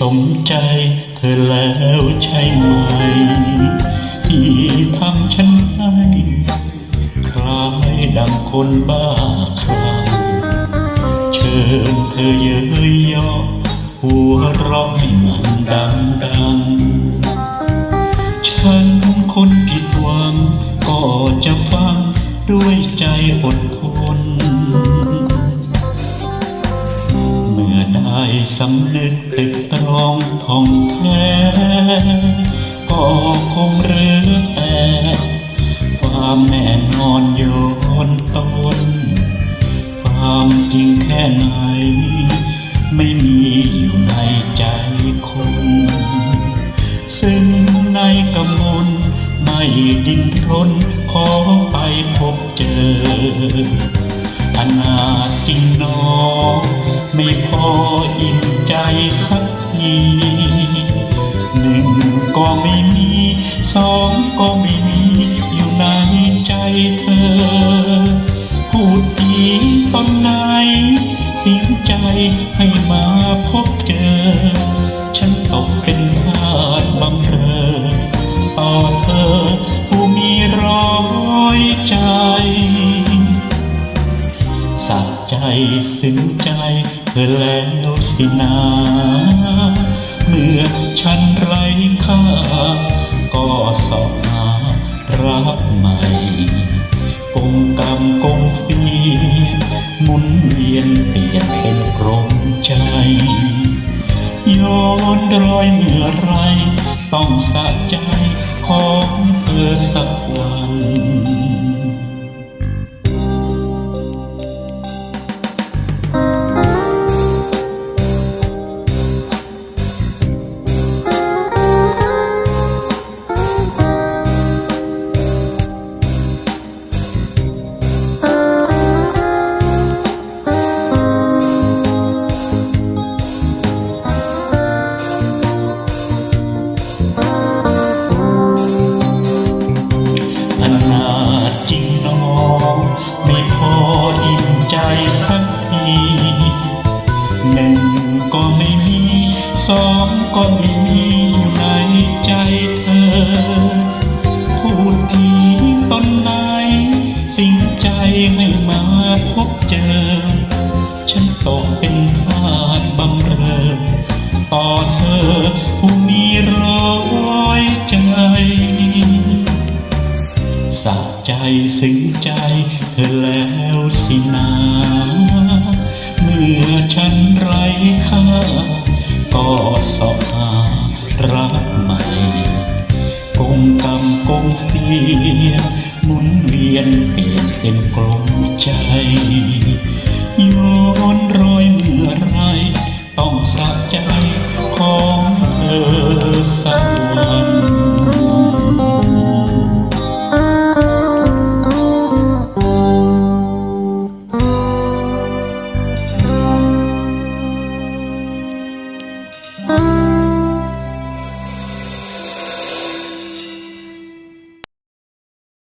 สมใจเธอแล้วใช่ไหม ที่ทำฉันให้คล้ายดังคนบ้าคลายเชิญเธอเย้ยยอหัวร้องให้มันดังดัง ได้สำนึกตึกตรองท่องแท้ก็คงเหลือแต่ ความแน่นอนโยนตนความจริงแค่ไหน ไม่มีอยู่ในใจคนซึ่งในกำมลไม่ดิ้นรนขอไปพบเจอ นาดจริงนอไม่พออิ่มใจสักทีหนึ่งก็ไม่มีสองก็ไม่ะใจซึ้งใจเธอแล้วสินาเมื่อฉันไร้ค่า ก็สอบหารับใหม่กงกรรมกงฟีหมุนเวียนเปลี่ยนเป็นกลมใจย้อนรอยเมื่อไรต้องสะใจของเธอสักวัน สองก็ไม่มีอยู่ในใจเธอ พูดดีตอนไหน สิ่งใจให้มาพบเจอ ฉันตกเป็นทาสบังเรอต่อเธอผู้มีร้อยใจสะใจซึ้งใจเธอแล้วสินา เมื่อฉันไร้ค่า ก็สอบหารักใหม่กงกรรมกงเฟียหมุนเวียนเปลี่ยนเป็นกลมใจย้อนรอยเมื่อไรต้องสะใจของเธอสักวัน Oh.